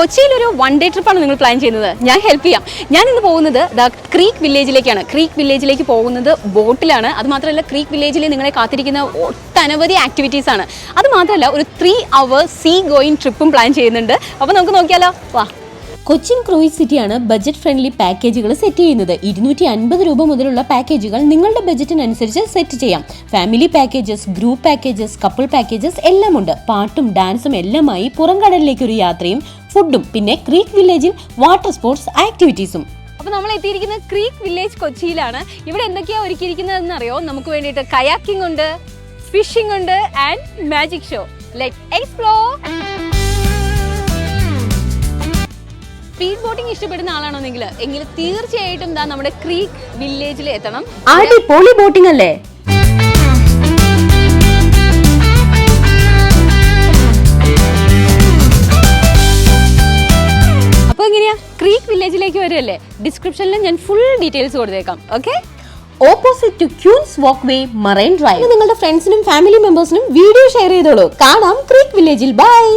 കൊച്ചിയിൽ ഒരു one day ട്രിപ്പാണ് നിങ്ങൾ പ്ലാൻ ചെയ്യുന്നത്. ഞാൻ ഹെൽപ്പ് ചെയ്യാം. ഞാൻ ഇന്ന് പോകുന്നത് ദ ക്രീക്ക് വില്ലേജിലേക്കാണ് ക്രീക്ക് വില്ലേജിലേക്ക് പോകുന്നത് ബോട്ടിലാണ്. അത് മാത്രമല്ല ക്രീക്ക് വില്ലേജിൽ നിങ്ങളെ കാത്തിരിക്കുന്ന ഒട്ടനവധി ആക്ടിവിറ്റീസ് ആണ്. അത് മാത്രമല്ല ഒരു ത്രീ അവർ സീ ഗോയിങ് ട്രിപ്പും പ്ലാൻ ചെയ്യുന്നുണ്ട്. അപ്പോൾ നമുക്ക് നോക്കിയാലോ? വാ. കൊച്ചിൻ ക്രൂയിസ് സിറ്റിയാണ് ബജറ്റ് ഫ്രണ്ട്ലി പാക്കേജുകൾ സെറ്റ് ചെയ്യുന്നത്. ഇരുന്നൂറ്റി അൻപത് രൂപ മുതലുള്ള പാക്കേജുകൾ നിങ്ങളുടെ ബജറ്റിനനുസരിച്ച് സെറ്റ് ചെയ്യാം. Family packages group packages couple packages എല്ലാം ഉണ്ട് പാട്ടും ഡാൻസും എല്ലാമായി പുറംകടലിലേക്ക് ഒരു യാത്രയും ഫുഡും പിന്നെ ക്രീക്ക് വില്ലേജിൽ വാട്ടർ സ്പോർട്സ് ആക്ടിവിറ്റീസും. അപ്പോൾ നമ്മൾ എത്തിയിരിക്കുന്നത് ക്രീക്ക് വില്ലേജ് കൊച്ചിയിലാണ്. ഇവിടെ എന്തൊക്കെയാണ് ഒരുക്കിയിരിക്കുന്നതെന്ന് അറിയോ നമുക്ക് വേണ്ടിയിട്ട് കയാക്കിംഗ് ഉണ്ട് ഫിഷിംഗ് ഉണ്ട് and magic show let explore speed boating ഇഷ്ടപ്പെടുന്ന ആളാണോ നിങ്ങൾ എങ്കിൽ തീർച്ചയായിട്ടും ദാ നമ്മുടെ ക്രീക്ക് വില്ലേജിൽ എത്തണം. അടിപൊളി ബോട്ടിംഗ് അല്ലേ? അപ്പോൾ എങ്ങനെയാ? ക്രീക്ക് വില്ലേജിലേക്ക് വരുമല്ലേ ഡിസ്ക്രിപ്ഷനിൽ ഞാൻ ഫുൾ ഡീറ്റെയിൽസ് കൊടുത്തേക്കാം. Okay opposite to Queen's Walkway Marine Drive നിങ്ങളുടെ ഫ്രണ്ട്സിനും ഫാമിലി മെമ്പേഴ്സിനും വീഡിയോ ഷെയർ ചെയ്തോളൂ. കാണാം ക്രീക്ക് വില്ലേജിൽ ബൈ